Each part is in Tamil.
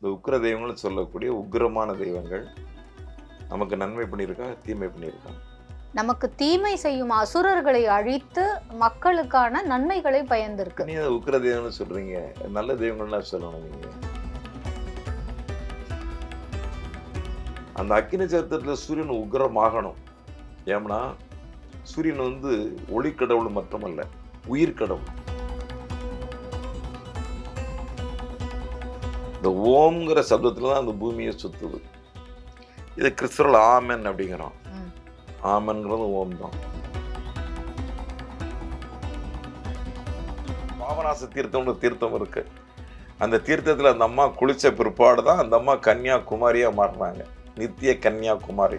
இந்த உக்கிர தெய்வங்கள்னு சொல்லக்கூடிய உக்கிரமான தெய்வங்கள் நமக்கு நன்மை பண்ணியிருக்கா தீமை பண்ணியிருக்கா? நமக்கு தீமை செய்யும் அசுரர்களை அழித்து மக்களுக்கான நன்மைகளை பயந்திருக்கு. நீ அதை உக்கிர தெய்வம்னு சொல்றீங்க. நல்ல தெய்வங்கள்லாம் சொல்லணும் நீங்க. அந்த அக்கினி சத்திரத்தில் சூரியன் உக்கிரமாகணும். ஏம்னா சூரியன் வந்து ஒளிக்கடவுள் மட்டுமல்ல உயிர் கடவுள் இந்த ஓம்ங்கிற சப்தத்துல தான் அந்த பூமியை சுத்துது. இது கிறிஸ்தவர்கள் ஆமென் அப்படிங்கிறோம். ஆமன்கிறது ஓம் தான். பாவநாச தீர்த்தம்னு தீர்த்தம் இருக்கு. அந்த தீர்த்தத்தில் அந்த அம்மா குளிச்ச பிற்பாடு தான் அந்த அம்மா கன்னியாகுமாரியா மாறினாங்க. நித்திய கன்னியாகுமாரி.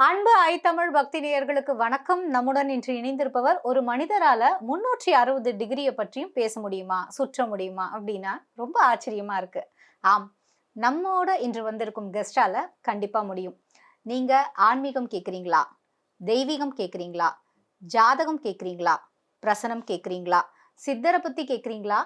அன்பு ஐ தமிழ் பக்தி நேயர்களுக்கு வணக்கம். நம்முடன் இன்று இணைந்திருப்பவர் ஒரு மனிதரால முன்னூற்றி அறுபது டிகிரியை பற்றியும் பேச முடியுமா? சுற்ற முடியுமா? அப்படின்னா ரொம்ப ஆச்சரியமா இருக்கு. ஆம் நம்மோட இன்று வந்திருக்கும் கெஸ்டால கண்டிப்பா முடியும். நீங்க ஆன்மீகம் கேட்குறீங்களா தெய்வீகம் கேட்குறீங்களா ஜாதகம் கேட்குறீங்களா பிரசனம் கேட்குறீங்களா சித்தரை பத்தி கேட்குறீங்களா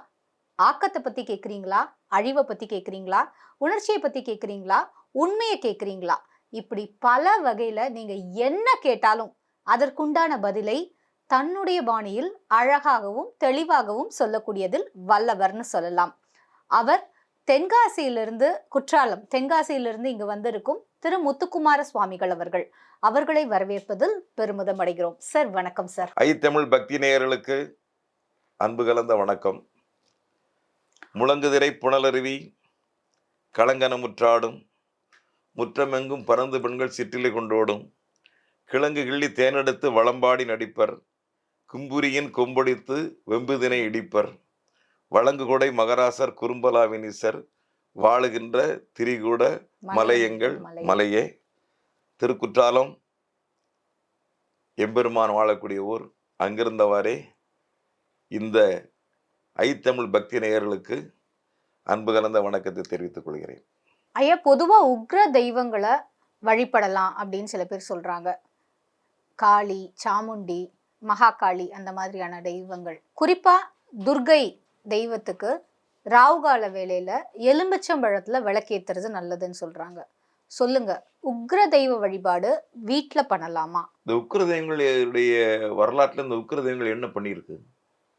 ஆக்கத்தை பத்தி கேட்குறீங்களா அழிவை பத்தி கேட்குறீங்களா உணர்ச்சியை பத்தி கேட்குறீங்களா உண்மையை கேட்குறீங்களா இப்படி பல வகையில் நீங்கள் என்ன கேட்டாலும் அதற்குண்டான பதிலை தன்னுடைய பாணியில் அழகாகவும் தெளிவாகவும் சொல்லக்கூடியதில் வல்லவர்னு சொல்லலாம். அவர் தென்காசியிலிருந்து குற்றாலம் தென்காசியிலிருந்து இங்கு வந்திருக்கும் திரு முத்துக்குமார சுவாமிகள் அவர்கள். அவர்களை வரவேற்பதில் பெருமிதம் அடைகிறோம். சார் வணக்கம் சார். ஐ தமிழ் பக்தி நேயர்களுக்கு அன்பு கலந்த வணக்கம். முழங்குதிரை புனலருவி களங்கனமுற்றாடும் முற்றமெங்கும் பறந்து பெண்கள் சிற்றிலை கொண்டோடும் கிழங்கு கிள்ளி தேனெடுத்து வளம்பாடி நடிப்பர். கும்புரியின் கொம்பொடித்து வெம்புதினை இடிப்பர். வழங்கு கொடை மகராசர் குறும்பலாவினிசர் வாழுகின்ற திரிகூட மலையங்கள் மலை. மலையே. திருக்குற்றாலம் எம்பெருமான் வாழக்கூடிய ஊர். அங்கிருந்தவாறே இந்த ஐத்தமிழ் பக்தி நேயர்களுக்கு அன்பு கலந்த வணக்கத்தை தெரிவித்துக் கொள்கிறேன். ஐயா பொதுவாக உக்ர தெய்வங்களை வழிபடலாம் அப்படின்னு சில பேர் சொல்கிறாங்க காளி சாமுண்டி மகாகாளி அந்த மாதிரியான தெய்வங்கள். குறிப்பாக துர்கை தெய்வத்துக்கு ராவுகால வேலையில் எலும்பிச்சம்பழத்துல விளக்கேத்துறது நல்லதுன்னு சொல்கிறாங்க சொல்லுங்க உக்ர தெய்வ வழிபாடு வீட்டில் பண்ணலாமா? இந்த உக்ர தெய்வங்களுடைய வரலாற்றில் இந்த உக்ர தெய்வங்கள் என்ன பண்ணியிருக்கு?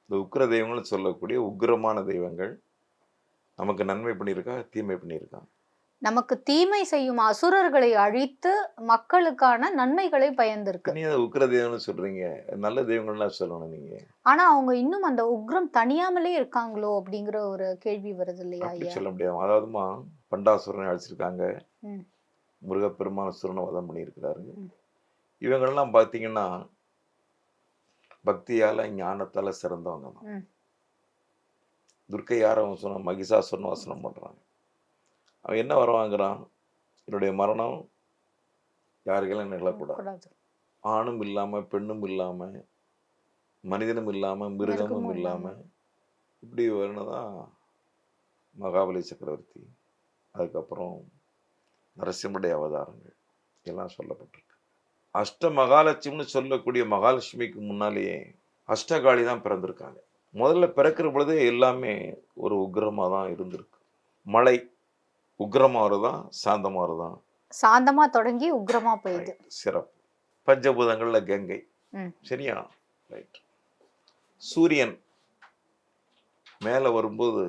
இந்த உக்ர தெய்வங்கள்னு சொல்லக்கூடிய உக்கிரமான தெய்வங்கள் நமக்கு நன்மை பண்ணியிருக்கா தீமை பண்ணியிருக்கான் நமக்கு தீமை செய்யும் அசுரர்களை அழித்து மக்களுக்கான நன்மைகளை பயந்திருக்கு. நீ அதை உக்கிர தெய்வம்னு சொல்றீங்க. நல்ல தெய்வங்கள்லாம் சொல்லணும் நீங்க. ஆனா அவங்க இன்னும் அந்த உக்ரம் தனியாமலே இருக்காங்களோ அப்படிங்கிற ஒரு கேள்வி வருது இல்லையா சொல்ல முடியாது. அதாவதுமா பண்டாசுரனை அழைச்சிருக்காங்க. முருகப்பெருமான சுரனை வதம் பண்ணியிருக்கிறாரு. இவங்கெல்லாம் பார்த்தீங்கன்னா பக்தியால ஞானத்தால சிறந்தவங்க தான். துர்க்கை யார வசனம் மகிஷாசுரன் வசனம் பண்றாங்க. அவன் என்ன வர வாங்குறான் என்னுடைய மரணம் யாருக்கெல்லாம் நிகழக்கூடாது கூடாது ஆணும் இல்லாம பெண்ணும் இல்லாம மனிதனும் இல்லாம மிருகமும் மிருகமும் இல்லாம இப்படி வரணுதான் மகாபலி சக்கரவர்த்தி. அதுக்கப்புறம் நரசிம்மடைய அவதாரங்கள். எல்லாம் சொல்லப்பட்டிருக்கு. அஷ்ட மகாலட்சுமின்னு சொல்லக்கூடிய மகாலட்சுமிக்கு முன்னாலேயே அஷ்டகாளி தான் பிறந்திருக்காங்க. முதல்ல பிறக்கிற பொழுதே எல்லாமே ஒரு உக்கிரமாக தான் இருந்திருக்கு. மழை சாந்தமாக வருதா சாந்தமா தொடங்கி உக்ரமா போயிடுது. சிறப்பு. பஞ்சபூதங்கள்ல கங்கை. சரியா? ரைட் சூரியன் மேலே வரும்போது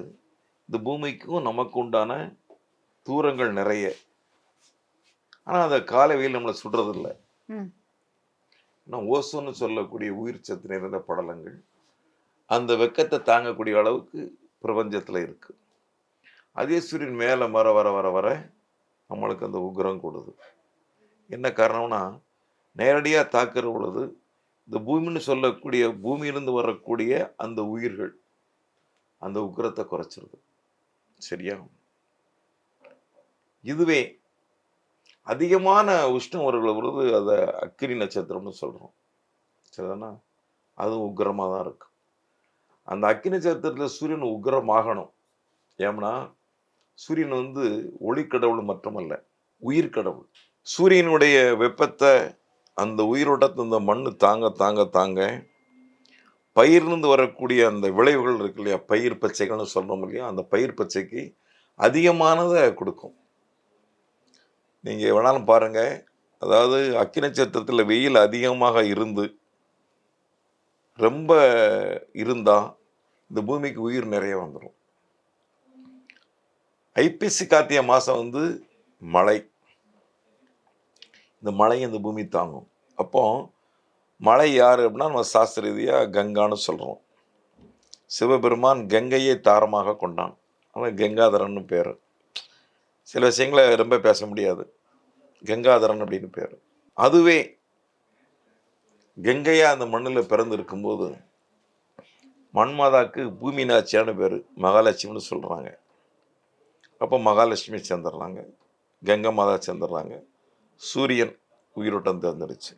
இந்த பூமிக்கும் நமக்கு உண்டான தூரங்கள் நிறைய. ஆனால் அந்த காலை வெயில் நம்மளை சுடுறதில்ல. ஆனால் ஓசோன்னு சொல்லக்கூடிய உயிர் சத்து நிறைந்த படலங்கள் அந்த வெக்கத்தை தாங்கக்கூடிய அளவுக்கு பிரபஞ்சத்தில் இருக்கு. அதே சூரியன் மேலே வர வர வர வர நம்மளுக்கு அந்த உக்கிரம் கூடுது. என்ன காரணம்னா நேரடியாக தாக்குற பொழுது இந்த பூமின்னு சொல்லக்கூடிய பூமியிலிருந்து வரக்கூடிய அந்த உயிர்கள் அந்த உக்கிரத்தை குறைச்சிருது. சரியா? இதுவே அதிகமான உஷ்ணம் வருகிற பொழுது அதை அக்கினி நட்சத்திரம்னு சொல்கிறோம் சரிதானா? அதுவும் உக்கிரமாக தான் இருக்கு. அந்த அக்கினி நட்சத்திரத்தில் சூரியன் உக்கிரமாகணும் ஏம்னா சூரியன் வந்து ஒளிக்கடவுள் மட்டுமல்ல உயிர் கடவுள் சூரியனுடைய வெப்பத்தை அந்த உயிரோட்டத்தை இந்த மண் தாங்க தாங்க தாங்க பயிர்ந்து வரக்கூடிய அந்த விளைவுகள் இருக்கு இல்லையா? பயிர் பச்சைகள்னு சொல்கிறோம் இல்லையா? அந்த பயிர் பச்சைக்கு அதிகமானதை கொடுக்கும். நீங்கள் வேணாலும் பாருங்கள் அதாவது அக்கி நட்சத்திரத்தில் வெயில் அதிகமாக இருந்து ரொம்ப இருந்தால் இந்த பூமிக்கு உயிர் நிறைய வந்துடும் ஐப்பசி கார்த்திகை மாதம் வந்து மழை. இந்த மழை இந்த பூமி தாங்கும். அப்போ மழை யார் அப்படின்னா நம்ம சாஸ்திர ரீதியாக கங்கான்னு சொல்கிறோம் சிவபெருமான் கங்கையை தாரமாக கொண்டான். அவன் கங்காதரன் பேர். சில விஷயங்களை ரொம்ப பேச முடியாது. கங்காதரன் அப்படின்னு பேர். அதுவே கங்கையா அந்த மண்ணில் பிறந்து இருக்கும்போது மண்மாதாக்கு பூமி நாச்சியான்னு பேர். மகாலட்சுமின்னு சொல்கிறாங்க அப்போ மகாலட்சுமி சேர்ந்துடுறாங்க கங்கை மாதா சேர்ந்துடுறாங்க சூரியன் உயிரோட்டம் தேர்ந்தெடுச்சு.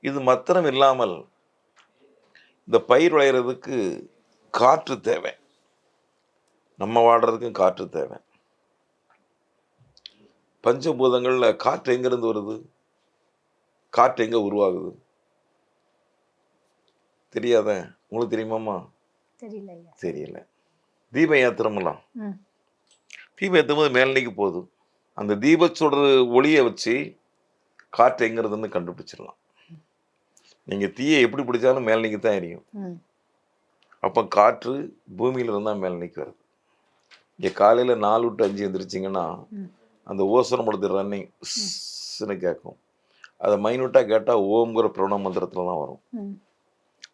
இது மாத்திரம் இல்லாமல் இந்த பயிர் விளையிறதுக்கு காற்று தேவை. நம்ம வாடுறதுக்கும் காற்று தேவை. பஞ்சபூதங்கள்ல காற்று எங்கிருந்து வருது? காற்று எங்க உருவாகுது? தெரியாத? உங்களுக்கு தெரியுமாம்மா? தெரியல தெரியல. தீபம் ஏத்துறோம்லாம் ம். தீபம் ஏற்றும் போது மேல்நிலைக்கு போகுது. அந்த தீபத்தோட ஒளியை வச்சு காற்று எங்கிறதுன்னு கண்டுபிடிச்சிடலாம். நீங்க தீயை எப்படி பிடிச்சாலும் மேல்நிலைக்கு தான் எரியும். அப்போ காற்று பூமியில இருந்தால் மேல்நிலைக்கு வருது. இங்கே காலையில் நாலு டு அஞ்சு எந்திரிச்சிங்கன்னா ம். அந்த ஓசனம் படுத்து ரன்னிங் கேட்கும். அதை மைனூட்டாக கேட்டால் ஓம்ங்கிற பிரணவ மந்திரத்தில் தான் வரும்.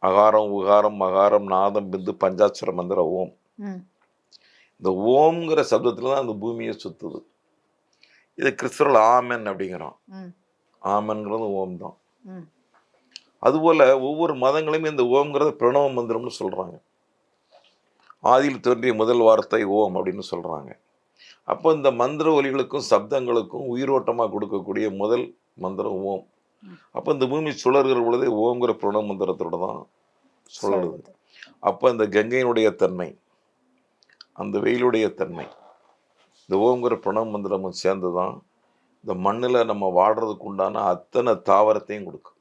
அகாரம் உகாரம் மகாரம் நாதம் பிந்து பஞ்சாட்சர மந்திரம் ஓம். இந்த ஓம்ங்கிற சப்தத்தில் தான் அந்த பூமியை சுத்துது. இது கிறிஸ்தவர்கள் ஆமென் அப்படிங்கிறான். ம். ஆமென்கிறது ஓம் தான். அதுபோல் ஒவ்வொரு மதங்களையுமே இந்த ஓம்ங்கிறத பிரணவ மந்திரம்னு சொல்கிறாங்க ஆதியில் தோன்றிய முதல் வார்த்தை ஓம் அப்படின்னு சொல்கிறாங்க அப்போ இந்த மந்திர ஒலிகளுக்கும் சப்தங்களுக்கும் உயிரோட்டமாக கொடுக்கக்கூடிய முதல் மந்திரம் ஓம். அப்போ இந்த பூமி சுழறுகிற பொழுதே ஓம்ங்கிற பிரணவ மந்திரத்தோட தான் சொல்லுது. அப்போ இந்த கங்கையினுடைய தன்மை. அந்த வெயிலுடைய தன்மை. இந்த ஓம்ங்கிற பிரணவ மந்திரமும் சேர்ந்து தான் இந்த மண்ணில் நம்ம வாடுறதுக்கு உண்டான அத்தனை தாவரத்தையும் கொடுக்கும்.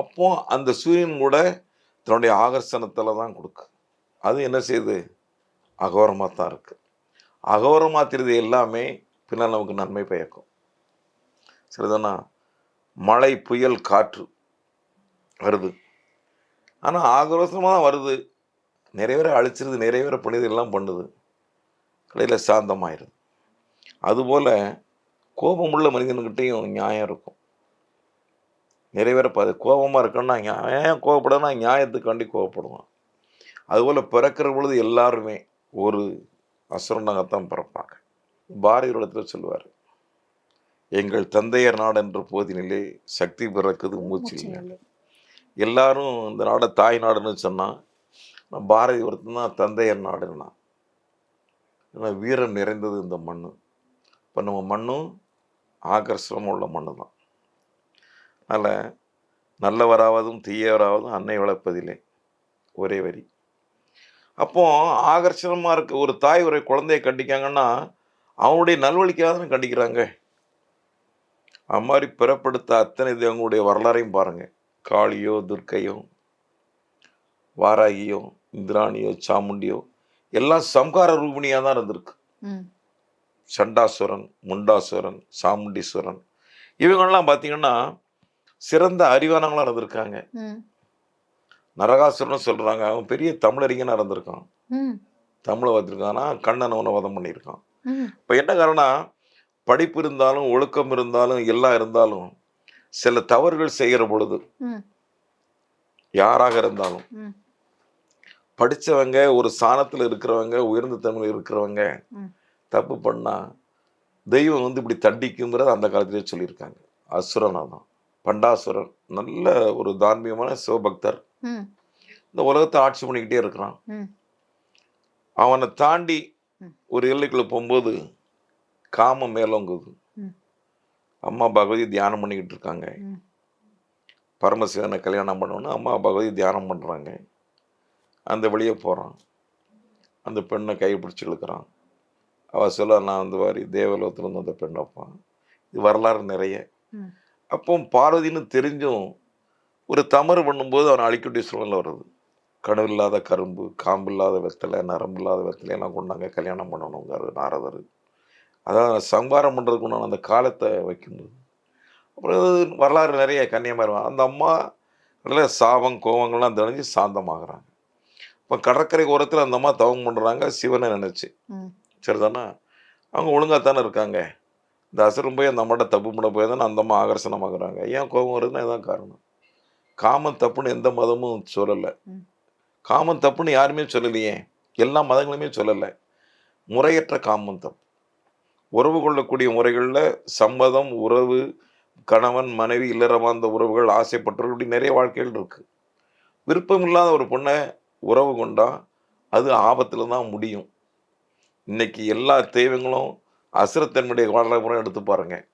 அப்போ அந்த சூரியன் கூட தன்னுடைய ஆகர்ஷணத்தில் தான் கொடுக்கு. அது என்ன செய்யுது அகோரமாக தான் இருக்குது அகோரமாத்திரது எல்லாமே பின்னால் நமக்கு நன்மை பயக்கும். சரிதானா? மழை புயல் காற்று வருது. ஆனால் ஆக்ரோஷமாக தான் வருது. நிறைய பேரை அழிச்சிருது நிறைய பேரை பண்ணுது எல்லாம் பண்ணுது. கடையில் சாந்தமாயிருது அதுபோல் கோபமுள்ள மனிதன்கிட்டையும் நியாயம் இருக்கும். நிறைய பேரை கோபமாக இருக்கணும்னா ஏன் கோவப்படனா நியாயத்துக்காண்டி கோவப்படுவான் அதுபோல் பிறக்கிற பொழுது எல்லாருமே ஒரு அசுரனாகத்தான் பிறப்பாங்க. பாரதியோட இடத்துல சொல்லுவார் எங்கள் தந்தையர் நாடு என்ற போதினிலே சக்தி பிறக்குது மூச்சில். எல்லாரும் இந்த நாடை தாய் நாடுன்னு சொன்னால் நான் பாரதி ஒருத்தன் தான் தந்தையர் நாடுன்னா. ஏன்னா வீரம் நிறைந்தது இந்த மண் இப்போ நம்ம மண்ணும் ஆகர்ஷம் உள்ள மண்ணு தான். அதனால் நல்லவராவதும் தீயவராவதும் அன்னை வளர்ப்பதில்லை ஒரே வரி. அப்போ ஆகர்ஷணமாக இருக்க ஒரு தாய் ஒரு குழந்தைய கண்டிக்காங்கன்னா அவனுடைய நல்வழிக்காக கண்டிக்கிறாங்க. அது மாதிரி பிறப்படுத்த அத்தனை தேவங்களுடைய வரலாறையும் பாருங்கள் காளியோ துர்க்கையோ வாராகியோ இந்திராணியோ சாமுண்டியோ எல்லாம் சம்கார ரூபிணியாக தான் இருந்திருக்கு. சண்டாசுரன் முண்டாசுரன் சாமுண்டீஸ்வரன் இவங்கெல்லாம் பார்த்தீங்கன்னா சிறந்த அறிவானவங்களாக இருந்திருக்காங்க. நரகாசுரன் சொல்கிறாங்க அவன் பெரிய தமிழறிஞனாக இருந்திருக்கான். தமிழை வந்திருக்கானா கண்ணன் அவனை வதம் பண்ணியிருக்கான். இப்போ என்ன காரணம் படிப்பு இருந்தாலும் ஒழுக்கம் இருந்தாலும் எல்லாம் இருந்தாலும் சில தவறுகள் செய்கிற பொழுது யாராக இருந்தாலும் ம் படிச்சவங்க ஒரு சாணத்தில் இருக்கிறவங்க உயர்ந்த தமிழ் இருக்கிறவங்க. தப்பு பண்ணா தெய்வம் வந்து இப்படி தண்டிக்குங்கிறத அந்த காலத்திலே சொல்லியிருக்காங்க. அசுரனா தான் பண்டாசுரன். நல்ல ஒரு தார்மீகமான சிவபக்தர். இந்த உலகத்தை ஆட்சி பண்ணிக்கிட்டே இருக்கிறான். அவனை தாண்டி. ஒரு எல்லைக்குள்ள போகும்போது காமம் மேலோங்குது. அம்மா பகவதி தியானம் பண்ணிக்கிட்டு இருக்காங்க. பரமசிவனை கல்யாணம் பண்ணோன்னு அம்மா பகவதி தியானம் பண்ணுறாங்க அந்த வழியே போகிறான் அந்த பெண்ணை கை பிடிச்சி இழுக்கிறான். அவள் சொல்ல நான் அந்த மாதிரி தேவலோகத்துல இருந்து அந்த பெண் வைப்பான் இது வரலாறு நிறைய. அப்போ பார்வதின்னு தெரிஞ்சும் ஒரு தவறு பண்ணும்போது அவனை அழிக்கக்கூடிய சூழ்நிலை வருது. கனவு இல்லாத கரும்பு காம்பு இல்லாத வெத்தலை நரம்பு இல்லாத வெத்தலை எல்லாம் கொண்டாங்க கல்யாணம் பண்ணணுங்காரு நாரதர். அதான் சம்பாரம் பண்ணுறதுக்கு உண்டான அந்த காலத்தை வைக்கும்போது. அப்புறம் வரலாறு நிறைய கன்னியமாக அந்த அம்மா நல்ல சாபம் கோவங்கள்லாம் தெளிஞ்சு சாந்தமாகறாங்க. இப்போ கடற்கரை ஓரத்தில் அந்த அம்மா தவம் பண்ணுறாங்க சிவனை நினச்சி. சரிதானா? அவங்க ஒழுங்காக தானே இருக்காங்க. இந்த அசுரம் போய் அந்த அம்மாட்ட தப்பு பண்ண போய் தானே அந்த அம்மா ஆகர்ஷணமாகறாங்க. ஏன் கோபம் வருதுன்னா இதான் காரணம். காமம் தப்புன்னு எந்த மதமும் சொல்லலை. ம். காமம் தப்புன்னு யாருமே சொல்லலையே. எல்லா மதங்களுமே சொல்லலை. முறையற்ற காமம் தப்பு. உறவு கொள்ளக்கூடிய முறைகளில் சம்மதம் உறவு கணவன் மனைவி இல்லறமாந்த உறவுகள் ஆசைப்பட்டவர்கள் இப்படி நிறைய வாழ்க்கைகள் இருக்கு. விருப்பம் இல்லாத ஒரு பொண்ணை உறவு கொண்டா அது ஆபத்தில் தான் முடியும். இன்னைக்கு எல்லா தெய்வங்களும் அசுரத்தன்மையுடைய பூரா எடுத்து பாருங்க.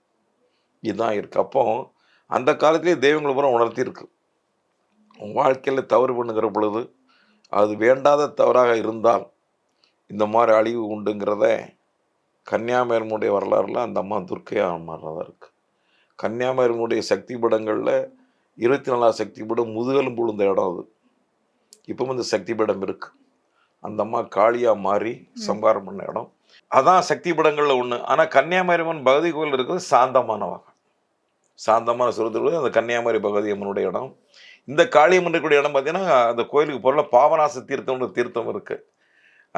இதுதான் இருக்கு. அப்போ அந்த காலத்திலே தெய்வங்களை பூரா உணர்த்தியிருக்கு. வாழ்க்கையில் தவறு பண்ணுகிற பொழுது அது வேண்டாத தவறாக இருந்தால் இந்த மாதிரி அழிவு உண்டுங்கிறத கன்னியாகுமரியினுடைய வரலாறுல அந்த அம்மா துர்க்கையாக மாறினதாக இருக்கு. கன்னியாகுமரியினுடைய சக்தி படங்களில் இருபத்தி நாலாவது சக்தி படம் முதுகெலும்பு விழுந்த இடம் அது. இப்போ வந்து சக்தி பீடம் இருக்கு. அந்த அம்மா காளியாக மாறி சம்பாரம் பண்ண இடம். அதான் சக்தி படங்களில் ஒன்று ஆனால் கன்னியாகுமரி அம்மன் பகவதி கோயில் இருக்கிறது சாந்தமானவாக சாந்தமான சுரத்தில் அந்த கன்னியாகுமரி பகவதி அம்மனுடைய இடம். இந்த காளியம்மன் இருக்கக்கூடிய இடம் பார்த்தீங்கன்னா அந்த கோயிலுக்கு போகிற பாவநாச தீர்த்தம்னு தீர்த்தம் இருக்கு.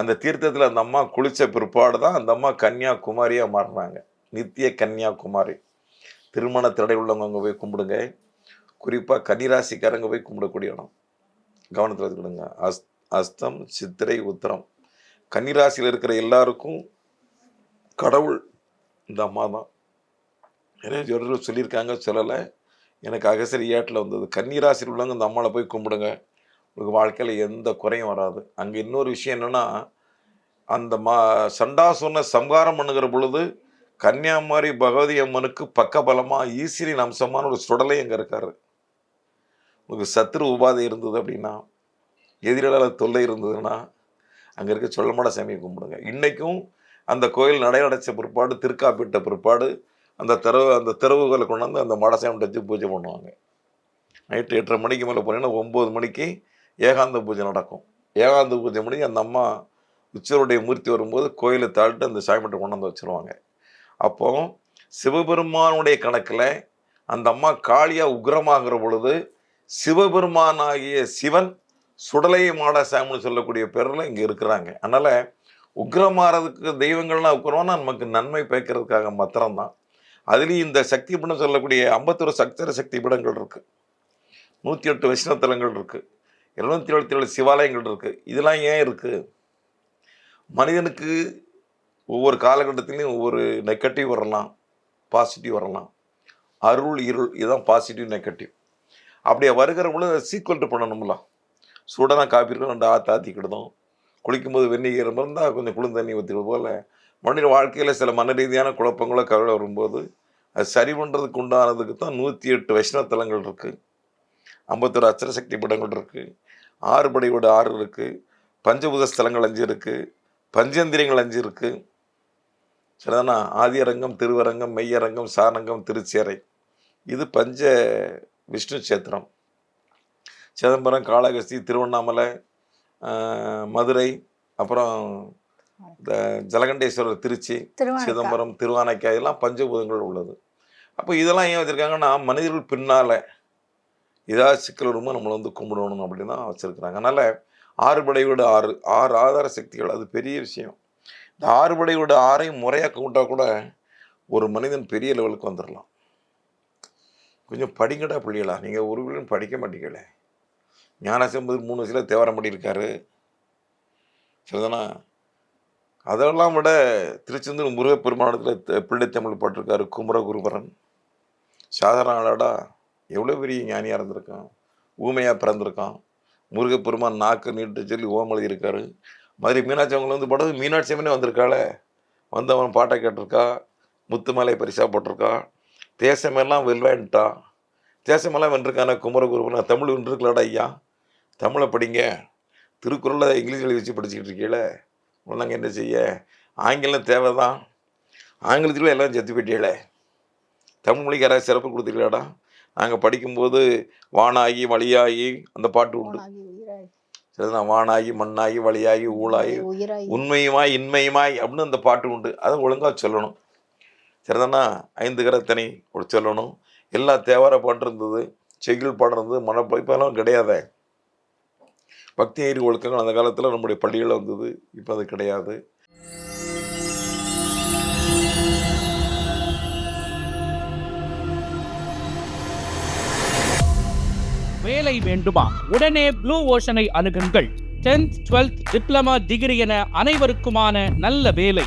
அந்த தீர்த்தத்தில் அந்த அம்மா குளிச்ச பிற்பாடு தான் அந்த அம்மா கன்னியாகுமாரியாக மாறினாங்க. நித்திய கன்னியாகுமாரி. திருமண தடை உள்ளவங்க அங்கே போய் கும்பிடுங்க. குறிப்பாக கன்னிராசிக்காரங்க போய் கும்பிடக்கூடிய இடம். கவனத்தில் வச்சுக்கிடுங்க அஸ் அஸ்தம் சித்திரை உத்திரம். கன்னிராசியில் இருக்கிற எல்லாருக்கும் கடவுள் இந்த அம்மா தான். நிறைய ஜோடர்கள் சொல்லியிருக்காங்க சொல்லலை. எனக்கு அகசரி ஏட்டில் வந்தது. கன்னிராசியில் உள்ளவங்க இந்த அம்மாவை போய் கும்பிடுங்க. உங்களுக்கு வாழ்க்கையில் எந்த குறையும் வராது. அங்கே இன்னொரு விஷயம் என்னென்னா அந்த மா சண்டாசுனை சம்ஹாரம் பண்ணுகிற பொழுது கன்னியாகுமரி பகவதி அம்மனுக்கு பக்கபலமாக ஈஸ்வரின் அம்சமான ஒரு சுடலை அங்கே இருக்காரு. உங்களுக்கு சத்ரு உபாதை இருந்தது அப்படின்னா எதிராளர் தொல்லை இருந்ததுன்னா அங்கே இருக்க சொல்லமாட சாமியை கும்பிடுங்க. இன்றைக்கும் அந்த கோயில் நடையடைச்ச பிற்பாடு திருக்காப்பிட்ட பிற்பாடு அந்த தெருவு அந்த தெருவுகளை கொண்டாந்து அந்த மடசாமி வச்சு பூஜை பண்ணுவாங்க. நைட்டு எட்டரை மணிக்கு மேலே போனீங்கன்னா ஒம்பது மணிக்கு ஏகாந்த பூஜை நடக்கும். ஏகாந்த பூஜை முடிஞ்சு அந்த அம்மா உச்சருடைய மூர்த்தி வரும்போது கோயிலை தாழ்ட்டு அந்த சாமிகிட்ட கொண்டு வந்து வச்சுருவாங்க. அப்போ சிவபெருமானுடைய கணக்கில் அந்த அம்மா காளியாக உக்ரமாகிற பொழுது சிவபெருமானாகிய சிவன் சுடலை மாட சாமின்னு சொல்லக்கூடிய பேரில் இங்கே இருக்கிறாங்க. அதனால் உக்ரமாறதுக்கு தெய்வங்கள்லாம் உக்ரம்னா நமக்கு நன்மை பயக்கிறதுக்காக மாத்திரம்தான். அதுலேயும் இந்த சக்தி பீடம் சொல்லக்கூடிய ஐம்பத்தொரு சக்தர சக்தி பீடங்கள் இருக்குது நூற்றி எட்டு வைஷ்ணவத்தலங்கள் இருக்குது இருநூத்தி எழுபத்தி ஏழு சிவாலயங்கள் இருக்குது இதெல்லாம் ஏன் இருக்குது மனிதனுக்கு ஒவ்வொரு காலகட்டத்திலையும் ஒவ்வொரு நெகட்டிவ் வரலாம் பாசிட்டிவ் வரலாம். அருள் இருள் இதுதான் பாசிட்டிவ் நெகட்டிவ் அப்படியே வருகிறவங்களும் சீக்வல்ட்டு பண்ணணும்ல. சூடான காப்பி இருக்கும் ரெண்டு ஆற்று ஆற்றிக்கிடுதோம் குளிக்கும்போது வெந்நீர் இருந்தால் கொஞ்சம் குளிர் தண்ணி ஊற்றிடுவது போல். மனித வாழ்க்கையில் சில மன ரீதியான குழப்பங்களோ கவலை வரும்போது அது சரி பண்ணுறதுக்கு உண்டானதுக்கு தான் நூற்றி எட்டு வைஷ்ணவ தலங்கள் இருக்குது ஐம்பத்தொரு அச்சர சக்தி படங்கள் இருக்குது ஆறு படையோட ஆறு இருக்குது பஞ்சபூத ஸ்தலங்கள் அஞ்சு இருக்குது பஞ்சேந்திரியங்கள் அஞ்சு இருக்குது சரிதானா? ஆதியரங்கம் திருவரங்கம் மெய்யரங்கம் சாரங்கம் திருச்சேரை. இது பஞ்ச விஷ்ணு சேத்திரம் சிதம்பரம் காளகஸ்தி திருவண்ணாமலை மதுரை அப்புறம் இந்த ஜலகண்டேஸ்வரர் திருச்சி சிதம்பரம் திருவானைக்காய் எல்லாம் பஞ்சபூதங்கள் உள்ளது. அப்போ இதெல்லாம் ஏன் வச்சுருக்காங்கன்னா மனிதர்கள் பின்னால் ஏதாவது சிக்கல் வருமோ நம்மளை வந்து கும்பிடணும் அப்படின்னு தான் வச்சுருக்குறாங்க. அதனால் ஆறுபடை வீடு ஆறு ஆறு ஆதார சக்திகள் அது பெரிய விஷயம். இந்த ஆறுபடை வீடு ஆறையும் முறையாக கும்பிட்டா கூட ஒரு மனிதன் பெரிய லெவலுக்கு வந்துடலாம். கொஞ்சம் படிங்கடா பிள்ளைகளா. நீங்கள் ஒரு வீடும் படிக்க மாட்டீங்களே. ஞானசம்பது மூணு வயசில் தேவாரம் பண்ணியிருக்காரு. சரிதானா? அதெல்லாம் விட திருச்செந்தூர் முருகப்பெருமானத்தில் பிள்ளை தமிழ் போட்டிருக்காரு குமரகுருபரன். சாதாரண ஆளாடா எவ்வளோ பெரிய ஞானியாக இருந்திருக்கான். ஊமையாக பிறந்திருக்கான். முருகப்பெருமான் நாக்கு நீட்டு சொல்லி ஓம் எழுதியிருக்காரு. மதுரை மீனாட்சி அவங்களை வந்து படம் மீனாட்சி அம்மனே வந்திருக்காளே. வந்து அவன் பாட்டை கேட்டிருக்கா. முத்துமலை பரிசாக போட்டிருக்கா. தேசமெல்லாம் வெல்வேன்ட்டான் தேசமெல்லாம் வென்றிருக்கான குமரகுருவனா தமிழ் வென்றிருக்கலாடா ஐயா. தமிழை படிங்க. திருக்குறளை இங்கிலீஷில் வச்சு படிச்சுக்கிட்டு இருக்கீங்களே நாங்கள் என்ன செய்ய? ஆங்கிலம் தேவை தான் ஆங்கிலத்தில் எல்லாம் செத்து போயிட்டீங்களே தமிழ் மொழிக்கு யாராவது சிறப்பு கொடுத்துக்கலாடா நாங்கள் படிக்கும்போது வானாகி வழியாகி அந்த பாட்டு உண்டு. சரிதான் வானாகி மண்ணாகி வழியாகி ஊழாகி உண்மையுமாய் இன்மையுமாய் அப்படின்னு அந்த பாட்டு உண்டு. அதை ஒழுங்காக சொல்லணும். சிறந்தனா? ஐந்து கரத்தனை ஒரு சொல்லணும். எல்லா தேவார பாட்டு இருந்தது செய்யுள் பாடம் இருந்தது கிடையாதே பக்தி ஏறி ஒழுக்கங்கள் அந்த காலத்தில் நம்முடைய பள்ளிகளில் வந்தது இப்போ அது கிடையாது. வேலை வேண்டுமா? உடனே ப்ளூ ஓஷனை அணுகுங்கள். 10th 12th டிப்ளமா டிகிரி என அனைவருக்குமான நல்ல வேலை.